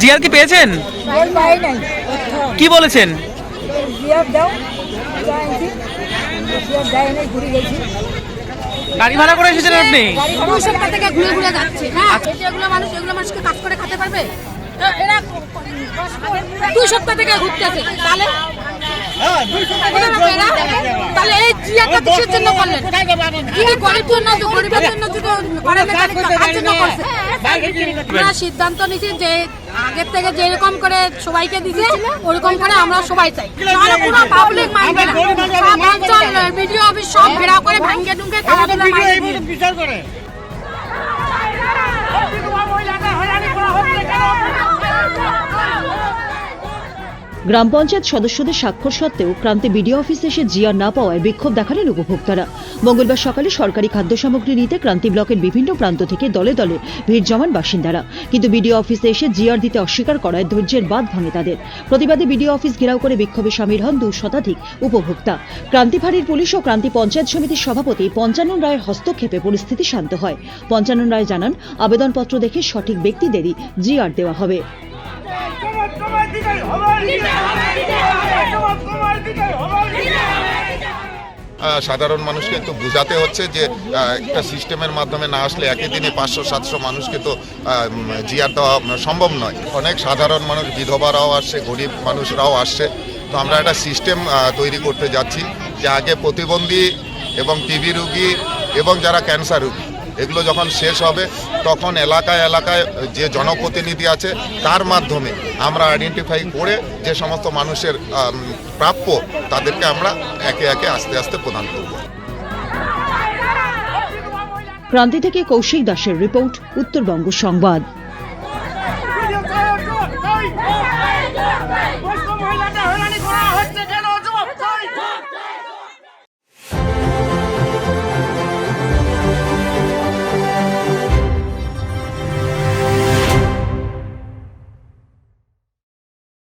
GR কি পেয়েছেন? নাই পাই নাই। কি বলেছেন? জিয়ার জিয়ার গাড়ি ভাড়া করে এসেছেন আপনি? দুই সপ্তাহ থেকে ঘুরে ঘুরে যাচ্ছে। হ্যাঁ এগুলো মানুষ এগুলো মানুষকে কাজ করে খেতে পারবে? এরা দুই সপ্তাহ থেকে ঘুরতেছে। তাহলে? তাহলে এই জিয়াটা কিসের জন্য করলেন? কি গরিব জন্য গরিবের জন্য যদি করেন না, তাহলে কার জন্য করছে? আমরা সিদ্ধান্ত নিয়েছি যে আগের থেকে যেরকম করে সবাইকে দিছে ওরকম করে আমরা সবাই চাই। নাহলে কোনো পাবলিক মানবে না। সব অঞ্চল ভিডিও অফিস সব ঘেরাও করে ভাঙ্গে খেলাধুলা মাইরে গ্রাম পঞ্চায়েত সদস্যদের স্বাক্ষর সত্ত্বেও ক্রান্তি বিডিও অফিসে এসে জিআর না পাওয়ায় বিক্ষোভ দেখালেন উপভোক্তারা। মঙ্গলবার সকালে সরকারি খাদ্য সামগ্রী নিতে ক্রান্তি ব্লকের বিভিন্ন প্রান্ত থেকে দলে দলে ভিড় জমান বাসিন্দারা। কিন্তু বিডিও অফিসে এসে জিআর দিতে অস্বীকার করায় ধৈর্যের বাদ ভাঙে তাদের। প্রতিবাদে বিডিও অফিস ঘেরাও করে বিক্ষোভে সামিল হন দু শতাধিক উপভোক্তা। ক্রান্তি ফাঁড়ির পুলিশ ও ক্রান্তি পঞ্চায়েত সমিতির সভাপতি পঞ্চানন রায়ের হস্তক্ষেপে পরিস্থিতি শান্ত হয়। পঞ্চানন রায় জানান, আবেদনপত্র দেখে সঠিক ব্যক্তিদেরই জিআর দেওয়া হবে। সাধারণ মানুষকে একটু বোঝাতে হচ্ছে যে একটা সিস্টেমের মাধ্যমে না আসলে একই দিনে পাঁচশো, সাতশো মানুষকে তো জিয়ার দেওয়া সম্ভব নয়। অনেক সাধারণ মানুষ, বিধবারাও আসছে, গরিব মানুষরাও আসছে। তো আমরা একটা সিস্টেম তৈরি করতে যাচ্ছি যে আগে প্রতিবন্ধী এবং টিবি রুগী এবং যারা ক্যান্সার রুগী এগুলো যখন শেষ হবে তখন এলাকায় এলাকায় যে জনপ্রতিনিধি আছে তার মাধ্যমে আমরা আইডেন্টিফাই করে যে সমস্ত মানুষের প্রাপ্য তাদেরকে আমরা একে একে আস্তে আস্তে প্রদান করব প্রান্তি থেকে কৌশিক দাসের রিপোর্ট উত্তরবঙ্গ সংবাদ